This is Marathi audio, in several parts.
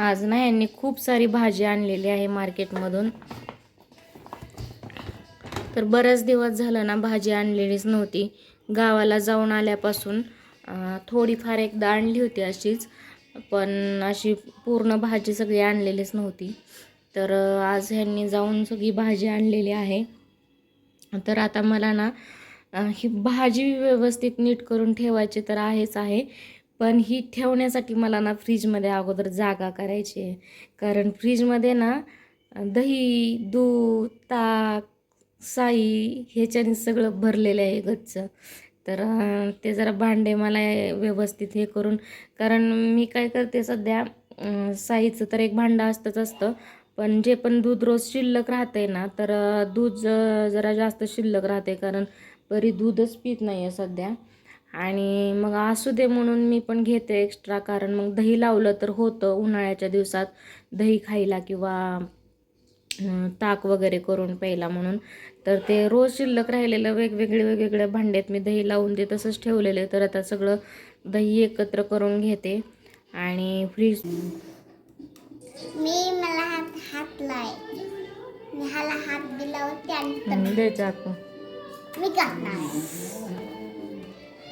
आज ना यांनी खूप सारी भाजी आणलेली आहे मार्केटमधून. तर बरेच दिवस झालं ना भाजी आणलेलीच नव्हती. गावाला जाऊन आल्यापासून थोडीफार एकदा आणली होती अशीच पण अशी पूर्ण भाजी सगळी आणलेलीच नव्हती. तर आज ह्यांनी जाऊन सगळी भाजी आणलेली आहे. तर आता मला ना ही भाजी व्यवस्थित नीट करून ठेवायची तर आहेच आहे. पण ही ठेवण्यासाठी मला ना फ्रीजमध्ये अगोदर जागा करायची आहे. कारण फ्रीजमध्ये ना दही दूध ताक साई ह्याच्याने सगळं भरलेलं आहे गच्च. तर ते जरा भांडे मला व्यवस्थित हे करून कारण मी काय करते सध्या साईचं तर एक भांडं असतंच असतं पण जे पण दूध रोज शिल्लक राहते ना तर दूध जरा जास्त शिल्लक राहते कारण बरी दूधच पित नाही आहे सध्या. आणि मग असू दे म्हणून मी पण घेते एक्स्ट्रा कारण मग दही लावलं तर होतं उन्हाळ्याच्या दिवसात. दही खायला किंवा ताक वगैरे करून प्यायला म्हणून. तर ते रोज शिल्लक राहिलेलं वेगवेगळे वेगवेगळ्या भांड्यात मी दही लावून ते तसंच ठेवलेलं तर आता सगळं दही एकत्र करून घेते. आणि फ्रीज मी मला हात हात लाय मी हाला हात दिल्यावर त्यानंतर दे मी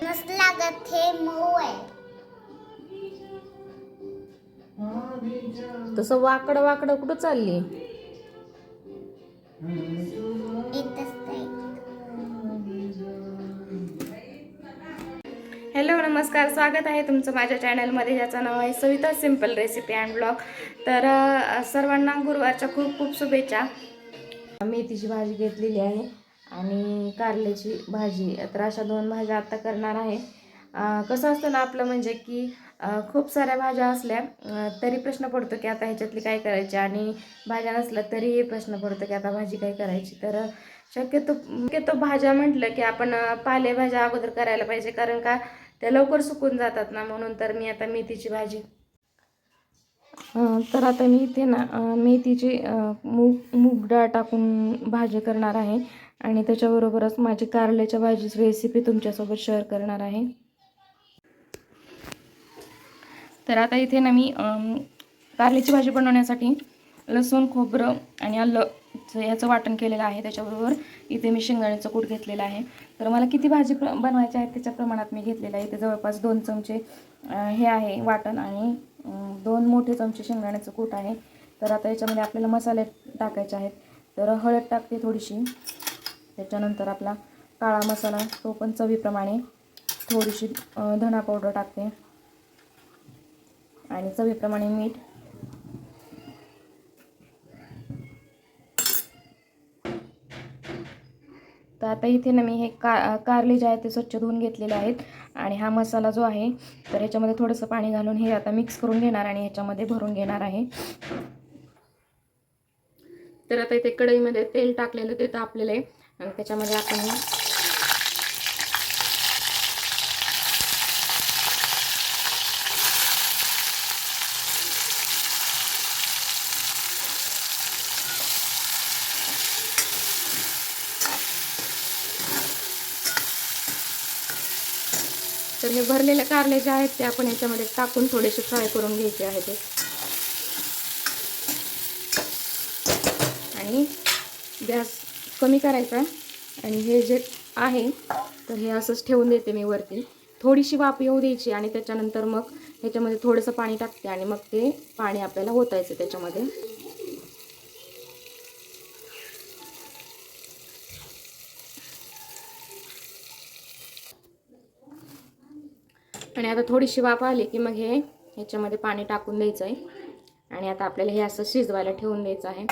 मस्त लागत हे मऊ आहे. तसं वाकडं वाकडं कुठं चालली? हॅलो नमस्कार. स्वागत आहे तुमचं माझ्या चॅनलमध्ये. ज्याचं नाव आहे Savita simple recipe and blog. तर सर्वांना गुरुवारच्या खूप खूप शुभेच्छा. मेथीची भाजी घेतलेली आहे. आणि कारल्याची भाजी. तर अशा दोन भाज्या आत्ता करणार आहे. कसं असतं ना आपलं म्हणजे की खूप साऱ्या भाज्या असल्या तरी प्रश्न पडतो की आता ह्याच्यातली काय करायची आणि भाज्या नसल्या तरीही प्रश्न पडतो की आता भाजी काय करायची. तर शक्यतो शक्यतो भाज्या म्हटलं की आपण पालेभाज्या अगोदर करायला पाहिजे. कारण का त्या लवकर सुकून जातात ना. म्हणून तर मी आता मेथीची भाजी. तर आता मी इथे ना मेथीची मूग मूग डाळ टाकून भाजी करणार आहे. आणि त्याच्याबरोबरच माझी कारल्याच्या भाजीची रेसिपी तुमच्यासोबत शेअर करणार आहे. तर आता इथे ना मी कारल्याची भाजी बनवण्यासाठी लसूण खोबरं आणि आलं याचं वाटण केलेलं आहे. त्याच्याबरोबर इथे मी शेंगदाण्याचं कूट घेतलेलं आहे. तर मला किती भाजी प्र बनवायची आहे त्याच्या प्रमाणात मी घेतलेलं आहे. इथे जवळपास दोन चमचे हे आहे वाटण आणि दोन मोठे चमचे शेंगदाण्याचं कूट आहे. तर आता याच्यामध्ये आपल्याला मसाले टाकायचे आहेत. तर हळद टाकते थोडीशी. त्याच्यानंतर आपला काळा मसाला तो पण चवीप्रमाणे थोडीशी धणा धना पावडर टाकते. आणि चवीप्रमाणे मीठ. तर आता इथे ना मी हे का कारले जे आहेत ते स्वच्छ धुवून घेतलेले आहेत. आणि हा मसाला जो आहे तर ह्याच्यामध्ये थोडंसं पाणी घालून हे आता मिक्स करून घेणार आणि ह्याच्यामध्ये भरून घेणार आहे. तर आता इथे कढईमध्ये तेल टाकलेलं ते तापलेलं आहे आणि त्याच्यामध्ये आपण हे तर हे भरलेले कारले जे आहेत ते आपण याच्यामध्ये टाकून थोडेसे फ्राय करून घ्यायचे आहेत ते. आणि गॅस कमी करायचा आणि हे जे आहे तर हे असंच ठेवून देते मी वरती. थोडीशी वाफ येऊ द्यायची आणि त्याच्यानंतर मग ह्याच्यामध्ये थोडंसं पाणी टाकते आणि मग ते पाणी आपल्याला होतायचं त्याच्यामध्ये. आणि आता थोडीशी वाफ आली की मग हे ह्याच्यामध्ये पाणी टाकून द्यायचं आहे आणि आता आपल्याला हे असं शिजवायला ठेवून द्यायचं आहे.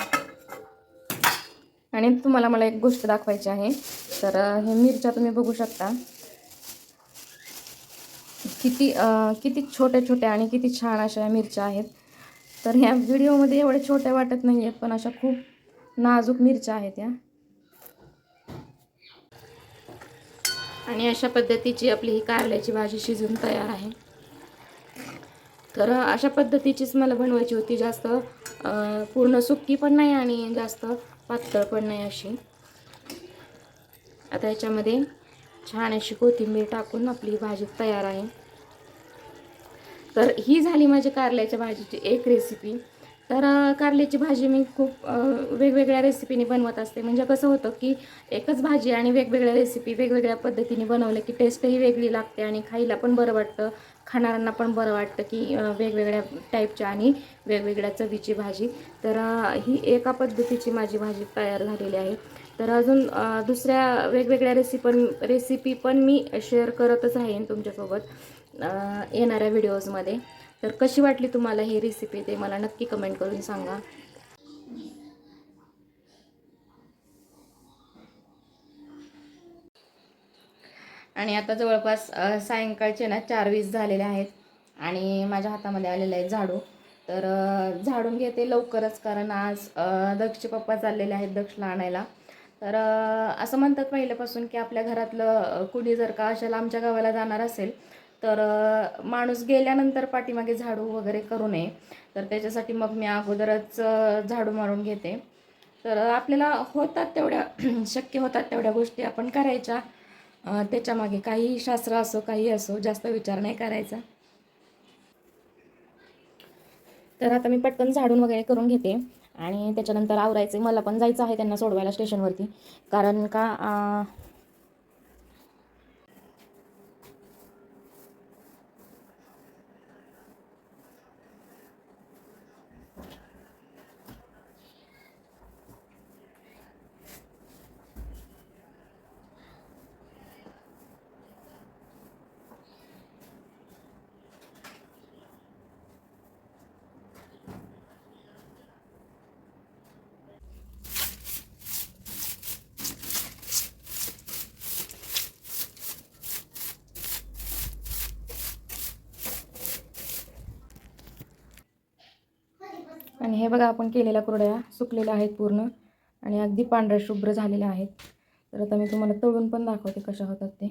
आणि तुम्हाला मला एक गोष्ट दाखवायची आहे. तर हे मिरच्या तुम्ही बघू शकता. किती किती छोट्या छोट्या आणि किती छान अशा या मिरच्या आहेत. तर ह्या व्हिडिओमध्ये एवढ्या छोट्या वाटत नाही आहेत पण अशा खूप नाजूक मिरच्या आहेत या. आणि अशा पद्धतीची आपली ही कारल्याची भाजी शिजून तयार आहे. तर अशा पद्धतीचीच मला बनवायची होती. जास्त पूर्ण सुक्की पण नाही आणि जास्त पातळ पण नाही अशी. आता याच्यामध्ये छान अशी कोथिंबीर टाकून आपली भाजी तयार आहे. तर ही झाली माझी कारल्याच्या भाजीची एक रेसिपी तर कारल्याची भाजी मी खूप वेगवेगळ्या रेसिपीने बनवत असते. म्हणजे कसं होतं की एकच भाजी आणि वेगवेगळ्या रेसिपी वेगवेगळ्या पद्धतीने बनवल्या की टेस्टही वेगळी लागते आणि खायला पण बरं वाटतं. खाणाऱ्यांना पण बरं वाटतं की वेगवेगळ्या टाईपच्या आणि वेगवेगळ्या चवीची भाजी. तर ही एका पद्धतीची माझी भाजी तयार झालेली आहे. तर अजून दुसऱ्या वेगवेगळ्या रेसिपन रेसिपी पण मी शेअर करतच राहीन तुमच्यासोबत येणाऱ्या व्हिडिओजमध्ये तर कशी वाटली तुम्हाला ही रेसिपी ते मला नक्की कमेंट करून सांगा. आणि आता जवळपास सायंकाळचे ना चार वीस झालेले आहेत आणि माझ्या हातामध्ये आलेलं आहे झाडू. तर झाडून घेते लवकरच कारण आज दक्षचे पप्पा चाललेले आहेत दक्षला आणायला. तर असं म्हणतात पहिल्यापासून की आपल्या घरातलं कुणी जर का अशा लांबच्या गावाला जाणार असेल तर माणूस गेल्यानंतर पाठीमागे झाडू वगैरे करू नये. तर त्याच्यासाठी मग मी अगोदरच झाडू मारून घेते. तर आपल्याला होतात तेवढ्या शक्य होतात तेवढ्या गोष्टी आपण करायच्या. त्याच्यामागे काही शास्त्र असो काही असो जास्त विचार नाही करायचा. तर आता मी पटकन झाडून वगैरे करून घेते. आणि त्याच्यानंतर आवरायचं मला पण जायचं आहे त्यांना सोडवायला स्टेशनवरती. कारण का आणि हे बघा आपण केलेल्या कुरड्या सुकलेल्या आहेत पूर्ण आणि अगदी पांढऱ्या शुभ्र झालेल्या आहेत. तर आता मी तुम्हाला तळून पण दाखवते कशा होतात ते.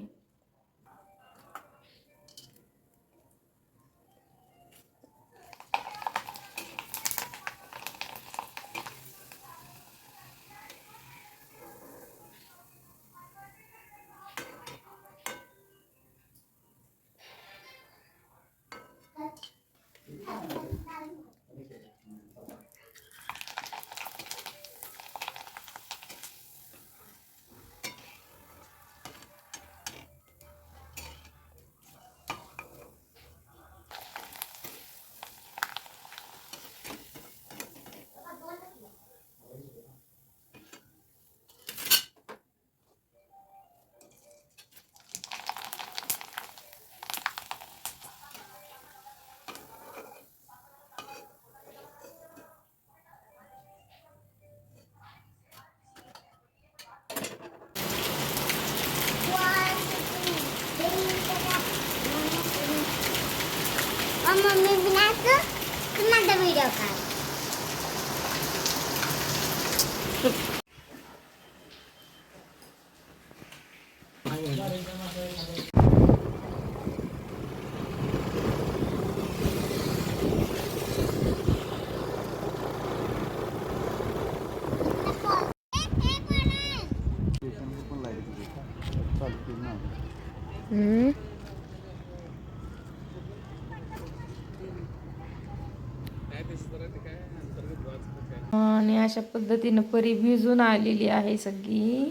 मम्मी बिनाचं माझा व्हिडिओ काढ आणि अशा पद्धतीनं परी भिजून आलेली आहे सगळी.